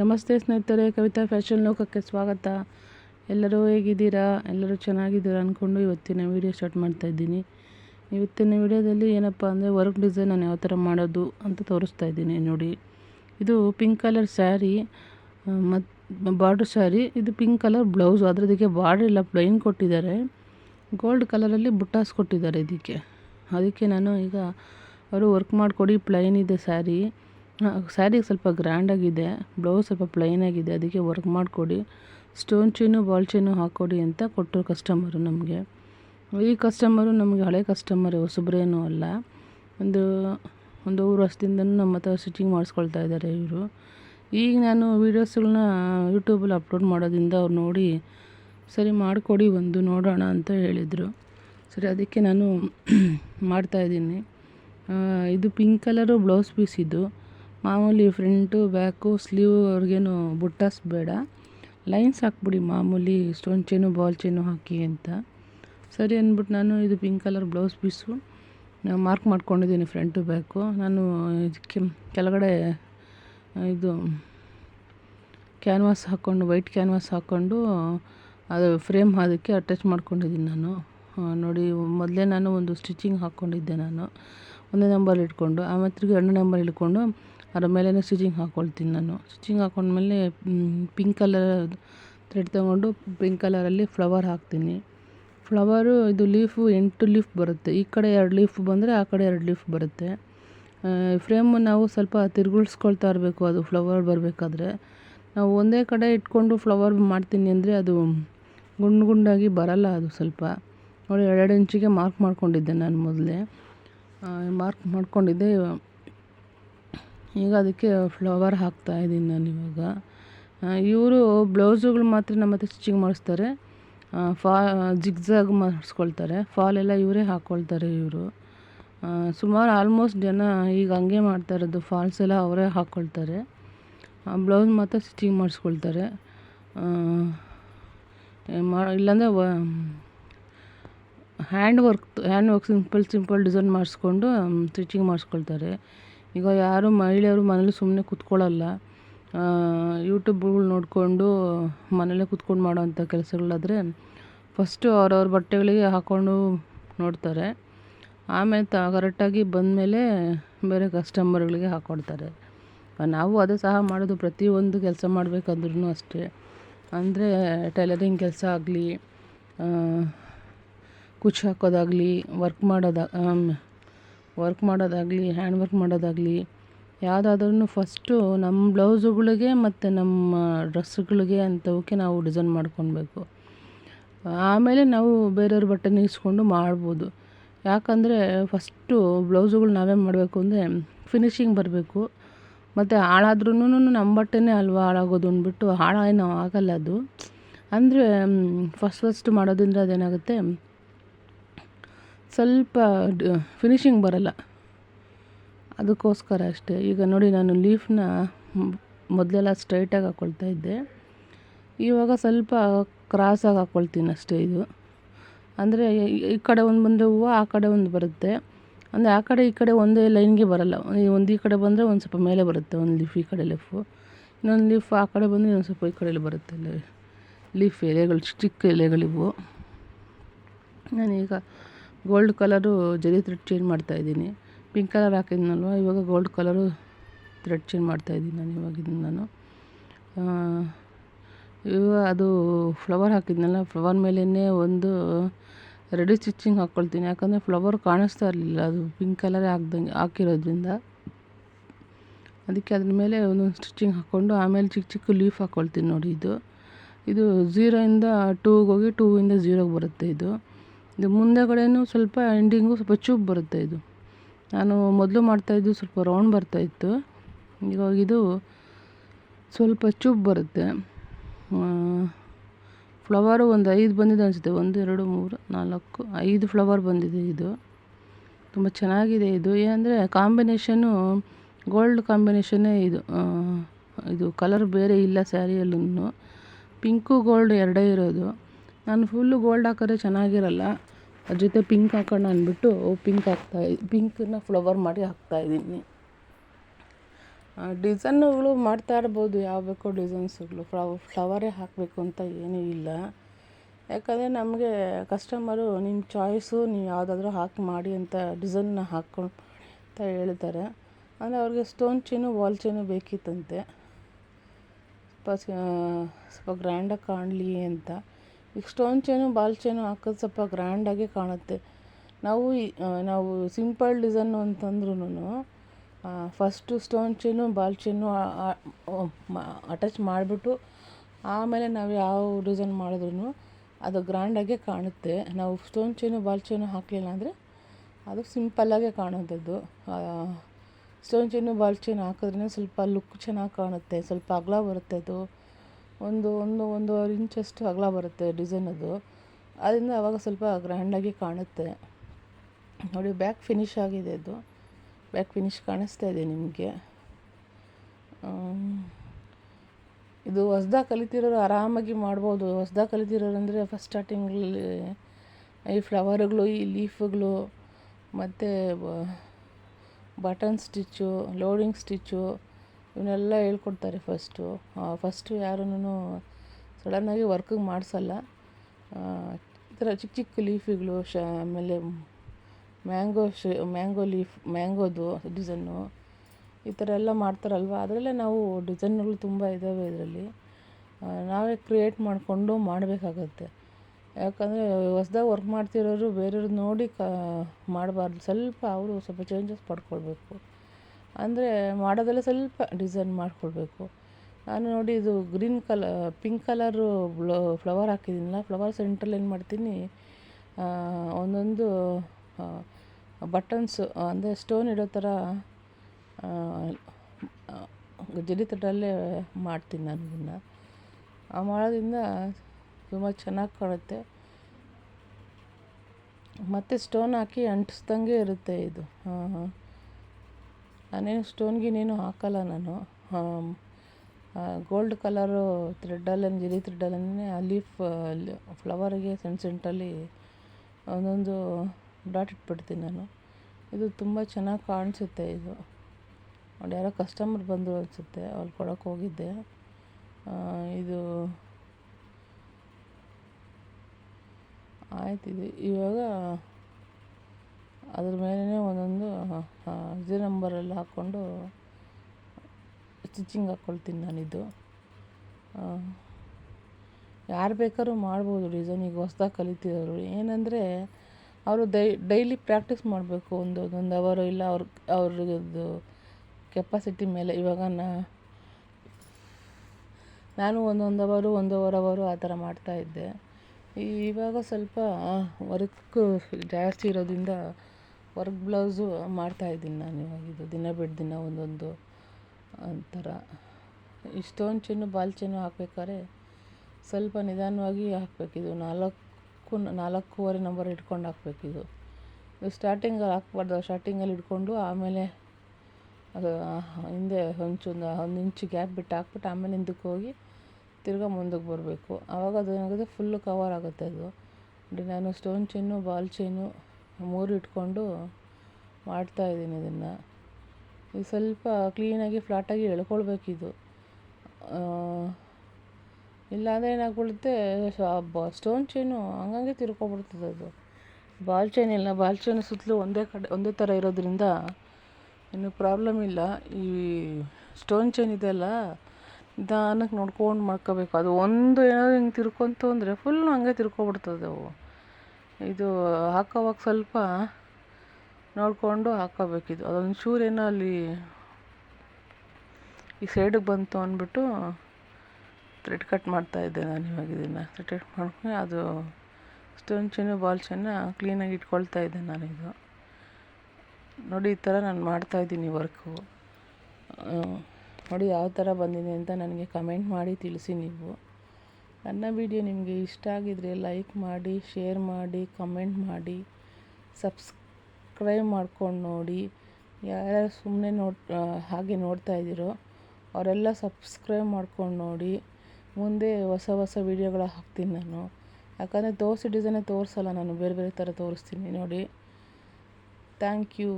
ನಮಸ್ತೆ ಸ್ನೇಹಿತರೆ, ಕವಿತಾ ಫ್ಯಾಷನ್ ಲೋಕಕ್ಕೆ ಸ್ವಾಗತ. ಎಲ್ಲರೂ ಹೇಗಿದ್ದೀರಾ? ಎಲ್ಲರೂ ಚೆನ್ನಾಗಿದ್ದೀರಾ ಅಂದ್ಕೊಂಡು ಇವತ್ತಿನ ವೀಡಿಯೋ ಸ್ಟಾರ್ಟ್ ಮಾಡ್ತಾ ಇದ್ದೀನಿ. ಇವತ್ತಿನ ವೀಡಿಯೋದಲ್ಲಿ ಏನಪ್ಪ ಅಂದರೆ ವರ್ಕ್ ಡಿಸೈನ್ ನಾನು ಯಾವ ಥರ ಮಾಡೋದು ಅಂತ ತೋರಿಸ್ತಾ ಇದ್ದೀನಿ ನೋಡಿ. ಇದು ಪಿಂಕ್ ಕಲರ್ ಸ್ಯಾರಿ ಮತ್ತು ಬಾರ್ಡ್ರ್ ಸ್ಯಾರಿ, ಇದು ಪಿಂಕ್ ಕಲರ್ ಬ್ಲೌಸ್. ಅದರದಕ್ಕೆ ಬಾರ್ಡ್ರ್ ಎಲ್ಲ ಪ್ಲೈನ್ ಕೊಟ್ಟಿದ್ದಾರೆ. ಗೋಲ್ಡ್ ಕಲರಲ್ಲಿ ಬುಟ್ಟಾಸ್ ಕೊಟ್ಟಿದ್ದಾರೆ ಇದಕ್ಕೆ. ಅದಕ್ಕೆ ನಾನು ಈಗ ಅವರು ವರ್ಕ್ ಮಾಡಿಕೊಡಿ ಪ್ಲೈನ್ ಇದೆ ಸ್ಯಾರಿ. ಸ್ಯಾರಿ ಸ್ವಲ್ಪ ಗ್ರ್ಯಾಂಡಾಗಿದೆ ಬ್ಲೌಸ್ ಸ್ವಲ್ಪ ಪ್ಲೈನಾಗಿದೆ ಅದಕ್ಕೆ ವರ್ಕ್ ಮಾಡಿಕೊಡಿ. ಸ್ಟೋನ್ ಚೈನು ಬಾಲ್ ಚೈನು ಹಾಕ್ಕೊಡಿ ಅಂತ ಕೊಟ್ಟರು ಕಸ್ಟಮರು ನಮಗೆ. ಈ ಕಸ್ಟಮರು ನಮಗೆ ಹಳೆ ಕಸ್ಟಮರ್ ಹೊಸಬ್ರೇನೂ ಅಲ್ಲ. ಒಂದು ಒಂದು ಊರು ವರ್ಷದಿಂದನೂ ನಮ್ಮ ಹತ್ರ ಸ್ಟಿಚಿಂಗ್ ಮಾಡಿಸ್ಕೊಳ್ತಾ ಇದ್ದಾರೆ ಇವರು. ಈಗ ನಾನು ವೀಡಿಯೋಸ್ಗಳನ್ನ ಯೂಟ್ಯೂಬಲ್ಲಿ ಅಪ್ಲೋಡ್ ಮಾಡೋದ್ರಿಂದ ಅವ್ರು ನೋಡಿ, ಸರಿ ಮಾಡಿಕೊಡಿ ಒಂದು ನೋಡೋಣ ಅಂತ ಹೇಳಿದರು. ಸರಿ, ಅದಕ್ಕೆ ನಾನು ಮಾಡ್ತಾಯಿದ್ದೀನಿ ಇದು ಪಿಂಕ್ ಕಲರು ಬ್ಲೌಸ್ ಪೀಸ್ ಇದು. ಮಾಮೂಲಿ ಫ್ರಂಟು, ಬ್ಯಾಕು, ಸ್ಲೀವ್ ಅವ್ರಿಗೇನು ಬುಟ್ಟಾಸ್ ಬೇಡ. ಲೈನ್ಸ್ ಹಾಕ್ಬಿಡಿ ಮಾಮೂಲಿ ಸ್ಟೋನ್ ಚೈನು, ಬಾಲ್ ಚೈನು ಹಾಕಿ ಅಂತ. ಸರಿ ಅಂದ್ಬಿಟ್ಟು ನಾನು ಇದು pink colour blouse piece mark ಮಾಡ್ಕೊಂಡಿದ್ದೀನಿ ಫ್ರಂಟು, ಬ್ಯಾಕು. ನಾನು ಇದಕ್ಕೆ ಕೆಳಗಡೆ ಇದು ಕ್ಯಾನ್ವಾಸ್ ಹಾಕ್ಕೊಂಡು, ವೈಟ್ ಕ್ಯಾನ್ವಾಸ್ ಹಾಕ್ಕೊಂಡು ಅದು ಫ್ರೇಮ್ ಅದಕ್ಕೆ ಅಟ್ಯಾಚ್ ಮಾಡ್ಕೊಂಡಿದ್ದೀನಿ ನಾನು. ನೋಡಿ, ಮೊದಲೇ ನಾನು ಒಂದು ಸ್ಟಿಚಿಂಗ್ ಹಾಕ್ಕೊಂಡಿದ್ದೆ ನಾನು. ಒಂದೇ ನಂಬರ್ ಇಟ್ಕೊಂಡು ಆಮೇಲೆ ತಿರುಗಿ ಎರಡು ನಂಬರ್ ಇಟ್ಕೊಂಡು ಅದ್ರ ಮೇಲೇ ಸ್ಟಿಚಿಂಗ್ ಹಾಕ್ಕೊಳ್ತೀನಿ ನಾನು. ಸ್ಟಿಚಿಂಗ್ ಹಾಕ್ಕೊಂಡ್ಮೇಲೆ ಪಿಂಕ್ ಕಲರ್ ಥ್ರೆಡ್ ತೊಗೊಂಡು ಪಿಂಕ್ ಕಲರಲ್ಲಿ ಫ್ಲವರ್ ಹಾಕ್ತೀನಿ. ಫ್ಲವರು ಇದು ಲೀಫು ಎಂಟು ಲೀಫ್ ಬರುತ್ತೆ. ಈ ಕಡೆ ಎರಡು ಲೀಫ್ ಬಂದರೆ ಆ ಕಡೆ ಎರಡು ಲೀಫ್ ಬರುತ್ತೆ. ಫ್ರೇಮ್ ನಾವು ಸ್ವಲ್ಪ ತಿರುಗಿಸ್ಕೊಳ್ತಾ ಇರಬೇಕು ಅದು ಫ್ಲವರ್ ಬರಬೇಕಾದ್ರೆ. ನಾವು ಒಂದೇ ಕಡೆ ಇಟ್ಕೊಂಡು ಫ್ಲವರ್ ಮಾಡ್ತೀನಿ ಅಂದರೆ ಅದು ಗುಂಡು ಗುಂಡಾಗಿ ಬರಲ್ಲ ಅದು ಸ್ವಲ್ಪ. ನೋಡಿ ಎರಡು ಇಂಚಿಗೆ ಮಾರ್ಕ್ ಮಾಡ್ಕೊಂಡಿದ್ದೆ ನಾನು ಮೊದಲೇ. ಮಾರ್ಕ್ ಮಾಡ್ಕೊಂಡಿದ್ದೆ. ಈಗ ಅದಕ್ಕೆ ಫ್ಲವರ್ ಹಾಕ್ತಾ ಇದ್ದೀನಿ ನಾನು ಇವಾಗ. ಇವರು ಬ್ಲೌಸುಗಳು ಮಾತ್ರ ನಮ್ಮ ಹತ್ರ ಸ್ಟಿಚಿಂಗ್ ಮಾಡಿಸ್ತಾರೆ. ಫಾ, ಜಿಗ್ಜಾಗ್ ಮಾಡಿಸ್ಕೊಳ್ತಾರೆ. ಫಾಲ್ ಎಲ್ಲ ಇವರೇ ಹಾಕ್ಕೊಳ್ತಾರೆ ಇವರು. ಸುಮಾರು ಆಲ್ಮೋಸ್ಟ್ ಜನ ಈಗ ಹಂಗೆ ಮಾಡ್ತಾ ಇರೋದು. ಫಾಲ್ಸ್ ಎಲ್ಲ ಅವರೇ ಹಾಕ್ಕೊಳ್ತಾರೆ ಬ್ಲೌಸ್ ಮಾತ್ರ ಸ್ಟಿಚಿಂಗ್ ಮಾಡಿಸ್ಕೊಳ್ತಾರೆ. ಮಾ, ಇಲ್ಲಾಂದರೆ hand work hand work simple simple design ಮಾಡಿಸ್ಕೊಂಡು ಸ್ಟಿಚಿಂಗ್ ಮಾಡಿಸ್ಕೊಳ್ತಾರೆ. ಈಗ ಯಾರು ಮಹಿಳೆಯರು ಮನೇಲಿ ಸುಮ್ಮನೆ ಕೂತ್ಕೊಳ್ಳಲ್ಲ. ಯೂಟ್ಯೂಬ್ಗಳು ನೋಡಿಕೊಂಡು ಮನೇಲೇ ಕೂತ್ಕೊಂಡು ಮಾಡೋವಂಥ ಕೆಲಸಗಳಾದರೆ ಫಸ್ಟು ಅವ್ರವ್ರ ಬಟ್ಟೆಗಳಿಗೆ ಹಾಕ್ಕೊಂಡು ನೋಡ್ತಾರೆ. ಆಮೇಲೆ ತ, ಕರೆಕ್ಟಾಗಿ ಬಂದಮೇಲೆ ಬೇರೆ ಕಸ್ಟಮರ್ಗಳಿಗೆ ಹಾಕ್ಕೊಡ್ತಾರೆ ನಾವು ಅದೇ ಸಹ ಮಾಡೋದು, ಪ್ರತಿಯೊಂದು ಕೆಲಸ ಮಾಡಬೇಕಂದ್ರೂ ಅಷ್ಟೇ. ಅಂದರೆ ಟೈಲರಿಂಗ್ ಕೆಲಸ ಆಗಲಿ ಕುಚ್ಚು ಹಾಕೋದಾಗಲಿ, ವರ್ಕ್ ಮಾಡೋದು ವರ್ಕ್ ಮಾಡೋದಾಗಲಿ ಹ್ಯಾಂಡ್ ವರ್ಕ್ ಮಾಡೋದಾಗಲಿ ಯಾವುದಾದ್ರೂ ಫಸ್ಟು ನಮ್ಮ ಬ್ಲೌಸುಗಳಿಗೆ ಮತ್ತು ನಮ್ಮ ಡ್ರೆಸ್ಸುಗಳಿಗೆ ಅಂಥವಕ್ಕೆ ನಾವು ಡಿಸೈನ್ ಮಾಡ್ಕೊಳ್ಬೇಕು. ಆಮೇಲೆ ನಾವು ಬೇರೆಯವ್ರ ಬಟ್ಟೆನ ಇಸ್ಕೊಂಡು ಮಾಡ್ಬೋದು. ಯಾಕಂದರೆ ಫಸ್ಟು ಬ್ಲೌಸುಗಳು ನಾವೇ ಮಾಡಬೇಕು ಅಂದರೆ ಫಿನಿಶಿಂಗ್ ಬರಬೇಕು. ಮತ್ತು ಹಾಳಾದ್ರೂ ನಮ್ಮ ಬಟ್ಟೆನೇ ಅಲ್ವಾ ಹಾಳಾಗೋದು ಅಂದ್ಬಿಟ್ಟು ಹಾಳಾಗಿ ನಾವು ಆಗಲ್ಲ ಅದು. ಅಂದರೆ ಫಸ್ಟ್ ಫಸ್ಟ್ ಮಾಡೋದ್ರಿಂದ ಅದೇನಾಗುತ್ತೆ? ಸ್ವಲ್ಪ ಫಿನಿಶಿಂಗ್ ಬರಲ್ಲ. ಅದಕ್ಕೋಸ್ಕರ ಅಷ್ಟೇ. ಈಗ ನೋಡಿ ನಾನು ಲೀಫ್ನ ಮೊದಲೆಲ್ಲ ಸ್ಟ್ರೈಟಾಗಿ ಹಾಕ್ಕೊಳ್ತಾ ಇದ್ದೆ. ಇವಾಗ ಸ್ವಲ್ಪ ಕ್ರಾಸಾಗಿ ಹಾಕ್ಕೊಳ್ತೀನಿ ಅಷ್ಟೇ ಇದು. ಅಂದರೆ ಈ ಕಡೆ ಒಂದು ಬಂದರೆ ಹೂವು, ಆ ಕಡೆ ಒಂದು ಬರುತ್ತೆ. ಅಂದರೆ ಆ ಕಡೆ ಈ ಕಡೆ ಒಂದೇ ಲೈನ್ಗೆ ಬರಲ್ಲ. ಒಂದು ಈ ಕಡೆ ಬಂದರೆ ಒಂದು ಸ್ವಲ್ಪ ಮೇಲೆ ಬರುತ್ತೆ ಒಂದು ಲೀಫ್ ಈ ಕಡೆ ಲೀಫು ಇನ್ನೊಂದು ಲೀಫ್ ಆ ಕಡೆ ಬಂದರೆ ಇನ್ನೊಂದು ಸ್ವಲ್ಪ ಈ ಕಡೆಯಲ್ಲಿ ಬರುತ್ತೆ ಲೀಫ್ ಎಲೆಗಳು ಸ್ಟಿಕ್ ಚಿಕ್ಕ ಎಲೆಗಳಿವು. ನಾನೀಗ ಗೋಲ್ಡ್ ಕಲರು ಜರಿ ಥ್ರೆಡ್ ಚೇಂಜ್ ಮಾಡ್ತಾಯಿದ್ದೀನಿ ಪಿಂಕ್ ಕಲರ್ ಹಾಕಿದ್ನಲ್ವ ಇವಾಗ ಗೋಲ್ಡ್ ಕಲರು ಥ್ರೆಡ್ ಚೇಂಜ್ ಮಾಡ್ತಾಯಿದ್ದೀನಿ ನಾನು ಇವಾಗ ಇದನ್ನು ನಾನು ಇವಾಗ ಅದು ಫ್ಲವರ್ ಹಾಕಿದ್ನಲ್ಲ ಫ್ಲವರ್ ಮೇಲೇ ಒಂದು ರೆಡಿ ಸ್ಟಿಚಿಂಗ್ ಹಾಕ್ಕೊಳ್ತೀನಿ ಯಾಕಂದರೆ ಫ್ಲವರ್ ಕಾಣಿಸ್ತಾ ಇರಲಿಲ್ಲ, ಅದು ಪಿಂಕ್ ಕಲರೇ ಹಾಕ್ದಂಗೆ ಹಾಕಿರೋದ್ರಿಂದ. ಅದಕ್ಕೆ ಅದ್ರ ಮೇಲೆ ಒಂದೊಂದು ಸ್ಟಿಚಿಂಗ್ ಹಾಕ್ಕೊಂಡು ಆಮೇಲೆ ಚಿಕ್ಕ ಚಿಕ್ಕ ಲೀಫ್ ಹಾಕ್ಕೊಳ್ತೀನಿ ನೋಡಿ ಇದು. ಇದು ಝೀರೋಯಿಂದ ಟೂಗೆ ಹೋಗಿ ಟೂವಿಂದ ಝೀರೋಗೆ ಬರುತ್ತೆ ಇದು. ಇದು ಮುಂದೆಗಡೆಯೂ ಸ್ವಲ್ಪ ಎಂಡಿಂಗು ಸ್ವಲ್ಪ ಚೂಪ್ ಬರುತ್ತೆ ಇದು. ನಾನು ಮೊದಲು ಮಾಡ್ತಾಯಿದ್ದು ಸ್ವಲ್ಪ ರೌಂಡ್ ಬರ್ತಾಯಿತ್ತು ಇವಾಗ ಇದು ಸ್ವಲ್ಪ ಚೂಪ್ ಬರುತ್ತೆ. ಫ್ಲವರು ಒಂದು ಐದು ಬಂದಿದೆ ಅನಿಸುತ್ತೆ. ಒಂದು, ಎರಡು, ಮೂರು, ನಾಲ್ಕು, ಐದು ಫ್ಲವರ್ ಬಂದಿದೆ ಇದು. ತುಂಬ ಚೆನ್ನಾಗಿದೆ ಇದು. ಏನಂದರೆ ಕಾಂಬಿನೇಷನು ಗೋಲ್ಡ್ ಕಾಂಬಿನೇಷನ್ನೇ ಇದು. ಇದು ಕಲರ್ ಬೇರೆ ಇಲ್ಲ ಸ್ಯಾರಿಯಲ್ಲೂ ಪಿಂಕು ಗೋಲ್ಡ್ ಎರಡೇ ಇರೋದು. ನಾನು ಫುಲ್ಲು ಗೋಲ್ಡ್ ಹಾಕಿದ್ರೆ ಚೆನ್ನಾಗಿರಲ್ಲ. ಅದ್ರ ಜೊತೆ ಪಿಂಕ್ ಹಾಕೋಣ ಅಂದ್ಬಿಟ್ಟು ಪಿಂಕ್ ಹಾಕ್ತಾ ಪಿಂಕನ್ನ ಫ್ಲವರ್ ಮಾಡಿ ಹಾಕ್ತಾಯಿದ್ದೀನಿ ಡಿಸೈನುಗಳು ಮಾಡ್ತಾ ಇರ್ಬೋದು ಯಾವ ಬೇಕೋ ಡಿಸೈನ್ಸ್ಗಳು ಫ್ಲವ್ ಫ್ಲವರೇ ಹಾಕಬೇಕು ಅಂತ ಏನೂ ಇಲ್ಲ. ಯಾಕಂದರೆ ನಮಗೆ ಕಸ್ಟಮರು ನಿಮ್ಮ ಚಾಯ್ಸು ನೀವು ಯಾವುದಾದ್ರೂ ಹಾಕಿ ಮಾಡಿ ಅಂತ ಡಿಸೈನ್ನ ಹಾಕ್ಕೊಂಡು ಅಂತ ಹೇಳ್ತಾರೆ. ಅಂದರೆ ಅವ್ರಿಗೆ ಸ್ಟೋನ್ ಚೈನು ವಾಲ್ ಚೈನು ಬೇಕಿತ್ತಂತೆ. ಸ್ವಲ್ಪ ಸ್ವಲ್ಪ ಗ್ರ್ಯಾಂಡಾಗಿ ಕಾಣಲಿ ಅಂತ. ಈಗ ಸ್ಟೋನ್ ಚೈನು ಬಾಲ್ ಚೈನು ಹಾಕೋದು ಸ್ವಲ್ಪ ಗ್ರ್ಯಾಂಡಾಗೆ ಕಾಣುತ್ತೆ. ನಾವು ನಾವು ಸಿಂಪಲ್ ಡಿಸೈನು ಅಂತಂದ್ರೂ first stone chain ball chain attach ಮಾಡಿಬಿಟ್ಟು ಆಮೇಲೆ ನಾವು ಯಾವ ಡಿಸೈನ್ ಮಾಡಿದ್ರೂ ಅದು ಗ್ರ್ಯಾಂಡಾಗೆ ಕಾಣುತ್ತೆ. ನಾವು ಸ್ಟೋನ್ ಚೈನು ಬಾಲ್ ಚೈನು ಹಾಕಲಿಲ್ಲ ಅಂದರೆ ಅದು ಸಿಂಪಲ್ಲಾಗೆ ಕಾಣೋದದು ಸ್ಟೋನ್ ಚೈನು ಬಾಲ್ ಚೈನು ಹಾಕಿದ್ರೆ ಸ್ವಲ್ಪ ಲುಕ್ ಚೆನ್ನಾಗಿ ಕಾಣುತ್ತೆ, ಸ್ವಲ್ಪ ಅಗಲ ಬರುತ್ತೆ ಅದು ಒಂದು ಒಂದು, ಒಂದೂವರೆ ಇಂಚಷ್ಟು ಅಗಲ ಬರುತ್ತೆ ಡಿಸೈನ್ ಅದು. ಅದರಿಂದ ಆವಾಗ ಸ್ವಲ್ಪ ಗ್ರ್ಯಾಂಡಾಗಿ ಕಾಣುತ್ತೆ. ನೋಡಿ ಬ್ಯಾಕ್ ಫಿನಿಶ್ ಆಗಿದೆ ಅದು. ಬ್ಯಾಕ್ ಫಿನಿಶ್ ಕಾಣಿಸ್ತಾ ಇದೆ ನಿಮಗೆ. ಇದು ಹೊಸ್ದಾಗಿ ಕಲಿತಿರೋರು ಆರಾಮಾಗಿ ಮಾಡ್ಬೋದು. ಹೊಸ್ದಾಗಿ ಕಲಿತಿರೋರು ಅಂದರೆ ಫಸ್ಟ್ ಸ್ಟಾರ್ಟಿಂಗಲ್ಲಿ ಈ ಫ್ಲವರ್ಗಳು ಈ ಲೀಫ್ಗಳು ಮತ್ತು ಬಟನ್ ಸ್ಟಿಚ್ಚು ಲೋಡಿಂಗ್ ಸ್ಟಿಚ್ಚು ಇವನ್ನೆಲ್ಲ ಹೇಳ್ಕೊಡ್ತಾರೆ ಫಸ್ಟು ಫಸ್ಟು ಯಾರನ್ನೂ ಸಡನ್ನಾಗಿ ವರ್ಕಿಗೆ ಮಾಡಿಸಲ್ಲ. ಈ ಥರ ಚಿಕ್ಕ ಚಿಕ್ಕ ಲೀಫ್ಗಳು ಶ, ಆಮೇಲೆ ಮ್ಯಾಂಗೋ ಶೇ ಮ್ಯಾಂಗೋ ಲೀಫ್ ಮ್ಯಾಂಗೋದು ಡಿಸೈನು ಈ ಥರ ಎಲ್ಲ ಮಾಡ್ತಾರಲ್ವ? ಅದರಲ್ಲೇ ನಾವು ಡಿಸೈನ್ಗಳು ತುಂಬ ಇದ್ದಾವೆ ಇದರಲ್ಲಿ. ನಾವೇ ಕ್ರಿಯೇಟ್ ಮಾಡಿಕೊಂಡು ಮಾಡಬೇಕಾಗತ್ತೆ. ಯಾಕಂದರೆ ಹೊಸ್ದಾಗಿ ವರ್ಕ್ ಮಾಡ್ತಿರೋರು ಬೇರೆಯವ್ರದ್ದು ನೋಡಿ ಕ, ಮಾಡಬಾರ್ದು. ಸ್ವಲ್ಪ ಅವರು ಸ್ವಲ್ಪ ಚೇಂಜಸ್ ಪಡ್ಕೊಳ್ಬೇಕು. ಅಂದರೆ ಮಾಡೋದೆಲ್ಲ ಸ್ವಲ್ಪ ಡಿಸೈನ್ ಮಾಡಿಕೊಡ್ಬೇಕು ನಾನು ನೋಡಿ ಇದು ಗ್ರೀನ್ ಕಲ, ಪಿಂಕ್ ಕಲರು ಬ್ಲೋ, ಫ್ಲವರ್ ಹಾಕಿದ್ದೀನಲ್ಲ, ಫ್ಲವರ್ ಸೆಂಟ್ರಲ್ಲಿ ಏನು ಮಾಡ್ತೀನಿ ಒಂದೊಂದು ಬಟನ್ಸು, ಅಂದರೆ ಸ್ಟೋನ್ ಇಡೋ ಥರ ಜಡಿ ತಟ್ಟಲ್ಲೇ ಮಾಡ್ತೀನಿ ನಾನು ಇದನ್ನು. ಆ ಮಾಡೋದ್ರಿಂದ ತುಂಬ ಚೆನ್ನಾಗಿ ಕಾಣುತ್ತೆ. ಮತ್ತು ಸ್ಟೋನ್ ಹಾಕಿ ಅಂಟಿಸ್ದಂಗೆ ಇರುತ್ತೆ ಇದು. ಹಾಂ ಹಾಂ ನಾನೇನು ಸ್ಟೋನ್ ಗಿನೇನು ಹಾಕಲ್ಲ ನಾನು. ಗೋಲ್ಡ್ ಕಲರು ಥ್ರೆಡ್ಡಲ್ಲೇ ಜರಿ ಥ್ರೆಡ್ಡಲ್ಲೇ, ಆ ಲೀಫ್ ಫ್ಲವರಿಗೆ ಸಣ್ಣ ಸೆಂಟಲ್ಲಿ ಒಂದೊಂದು ಡಾಟ್ ಇಟ್ಬಿಡ್ತೀನಿ ನಾನು. ಇದು ತುಂಬ ಚೆನ್ನಾಗಿ ಕಾಣಿಸುತ್ತೆ ಇದು. ನೋಡಿ, ಯಾರೋ ಕಸ್ಟಮರ್ ಬಂದರು ಅನಿಸುತ್ತೆ, ಅವ್ರು ಕೊಡೋಕೆ ಹೋಗಿದ್ದೆ. ಇದು ಆಯ್ತು, ಇದು ಇವಾಗ ಅದ್ರ ಮೇಲೇ ಒಂದೊಂದು ಇದು ನಂಬರೆಲ್ಲ ಹಾಕ್ಕೊಂಡು ಸ್ಟಿಚಿಂಗ್ ಹಾಕ್ಕೊಳ್ತೀನಿ ನಾನಿದು. ಯಾರು ಬೇಕಾದ್ರೂ ಮಾಡ್ಬೋದು ಡಿಸೈನ್ ಈಗ ಹೊಸ್ದಾಗಿ ಕಲಿತಿರೋರು. ಏನಂದರೆ, ಅವರು ದೈ ಡೈಲಿ ಪ್ರಾಕ್ಟೀಸ್ ಮಾಡಬೇಕು ಒಂದು, ಒಂದೊಂದು ಅವರು ಇಲ್ಲ, ಅವ್ರ, ಅವ್ರದ್ದು ಕೆಪಾಸಿಟಿ ಮೇಲೆ. ಇವಾಗ ನಾ, ನಾನು ಒಂದೊಂದು ಅವರು ಒಂದೂವರೆ ಅವರು ಆ ಥರ ಮಾಡ್ತಾಯಿದ್ದೆ ಇವಾಗ ಸ್ವಲ್ಪ ವರ್ಕ್ ಜಾಸ್ತಿ ಇರೋದ್ರಿಂದ ವರ್ಕ್ ಬ್ಲೌಸು ಮಾಡ್ತಾಯಿದ್ದೀನಿ ನಾನು ಇವಾಗ. ಇದು ದಿನ ಬಿಟ್ಟು ದಿನ ಒಂದೊಂದು ಒಂಥರ ಇಷ್ಟೊಂದು ಸ್ಟೋನ್ ಚೈನು ಬಾಲ್ ಚೈನು ಹಾಕ್ಬೇಕಾದ್ರೆ ಸ್ವಲ್ಪ ನಿಧಾನವಾಗಿ ಹಾಕಬೇಕಿದು ನಾಲ್ಕು, ನಾಲ್ಕೂವರೆ ನಂಬರ್ ಇಟ್ಕೊಂಡು ಹಾಕ್ಬೇಕಿದು ಇದು. ಸ್ಟಾರ್ಟಿಂಗಲ್ಲಿ ಹಾಕ್ಬಾರ್ದು. ಸ್ಟಾರ್ಟಿಂಗಲ್ಲಿ ಇಟ್ಕೊಂಡು ಆಮೇಲೆ ಅದು ಹಿಂದೆ ಒಂಚೂರು ಒಂದು ಇಂಚು ಗ್ಯಾಪ್ ಬಿಟ್ಟು ಹಾಕ್ಬಿಟ್ಟು ಆಮೇಲೆ ಹಿಂದಕ್ಕೆ ಹೋಗಿ ತಿರ್ಗಾ ಮುಂದಕ್ಕೆ ಬರಬೇಕು. ಆವಾಗ ಅದು ಏನಾಗುತ್ತೆ ಫುಲ್ಲು ಕವರ್ ಆಗುತ್ತೆ ಅದು. ನಾನು ಸ್ಟೋನ್ ಚೈನು ಬಾಲ್ ಚೈನು ಮೂರು ಇಟ್ಕೊಂಡು ಮಾಡ್ತಾಯಿದ್ದೀನಿ ಇದನ್ನು. ಇದು ಸ್ವಲ್ಪ ಕ್ಲೀನಾಗಿ ಫ್ಲಾಟಾಗಿ ಎಳ್ಕೊಳ್ಬೇಕಿದು. ಇಲ್ಲಾಂದರೆ ಏನಾಗ್ಬಿಡುತ್ತೆ ಸ್ಟೋನ್ ಚೈನು ಹಂಗಂಗೆ ತಿರ್ಕೊಬಿಡ್ತದೆ ಅದು. ಬಾಲ್ ಚೈನ್ ಇಲ್ಲ, ಬಾಲ್ ಚೈನ್ ಸುತ್ತಲೂ ಒಂದೇ ಕಡೆ, ಒಂದೇ ಥರ ಇರೋದ್ರಿಂದ ಏನು ಪ್ರಾಬ್ಲಮ್ ಇಲ್ಲ. ಈ ಸ್ಟೋನ್ ಚೈನ್ ಇದೆಯಲ್ಲ ನಿಧಾನಕ್ಕೆ ನೋಡ್ಕೊಂಡು ಮಾಡ್ಕೋಬೇಕು. ಅದು ಒಂದು ಏನಾದರೂ ಹಿಂಗೆ ತಿರ್ಕೊಂತು ಅಂದರೆ ಫುಲ್ ಹಂಗೆ ತಿರ್ಕೊಬಿಡ್ತದೆ ಅವು. ಇದು ಹಾಕೋವಾಗ ಸ್ವಲ್ಪ ನೋಡಿಕೊಂಡು ಹಾಕ್ಕೋಬೇಕಿದು ಅದೊಂದು ಚೂರೇನೋ ಅಲ್ಲಿ ಈ ಸೈಡಿಗೆ ಬಂತು ಅಂದ್ಬಿಟ್ಟು ಥ್ರೆಡ್ ಕಟ್ ಮಾಡ್ತಾಯಿದ್ದೆ ನಾನು ಇವಾಗ ಇದನ್ನು. ಥ್ರೆಡ್ ಕಟ್ ಮಾಡ್ಕೊಂಡು ಅದು ಸ್ಟೋನ್ ಚೆನ್ನು ಬಾಲ್ ಚೆನ್ನ ಕ್ಲೀನಾಗಿ ಇಟ್ಕೊಳ್ತಾ ಇದ್ದೆ ನಾನಿದು ನೋಡಿ, ಈ ಥರ ನಾನು ಮಾಡ್ತಾಯಿದ್ದೀನಿ ವರ್ಕು ನೋಡಿ, ಯಾವ ಥರ ಬಂದಿದೆ ಅಂತ ನನಗೆ ಕಮೆಂಟ್ ಮಾಡಿ ತಿಳಿಸಿ ನೀವು. ನನ್ನ ವಿಡಿಯೋ ನಿಮಗೆ ಇಷ್ಟ ಆಗಿದರೆ ಲೈಕ್ ಮಾಡಿ, ಶೇರ್ ಮಾಡಿ, ಕಮೆಂಟ್ ಮಾಡಿ, ಸಬ್ಸ್ಕ್ರೈಬ್ ಮಾಡ್ಕೊಂಡು ನೋಡಿ. ಯಾರ್ಯಾರು ಸುಮ್ಮನೆ ನೋಡ್ ಹಾಗೆ ನೋಡ್ತಾ ಇದ್ದೀರೋ ಅವರೆಲ್ಲ ಸಬ್ಸ್ಕ್ರೈಬ್ ಮಾಡ್ಕೊಂಡು ನೋಡಿ. ಮುಂದೆ ಹೊಸ ಹೊಸ ವೀಡಿಯೋಗಳು ಹಾಕ್ತೀನಿ ನಾನು. ಯಾಕಂದರೆ ತೋರಿಸಿ ಡಿಸೈನೇ ತೋರಿಸಲ್ಲ, ನಾನು ಬೇರೆ ಬೇರೆ ಥರ ತೋರಿಸ್ತೀನಿ ನೋಡಿ. Thank you.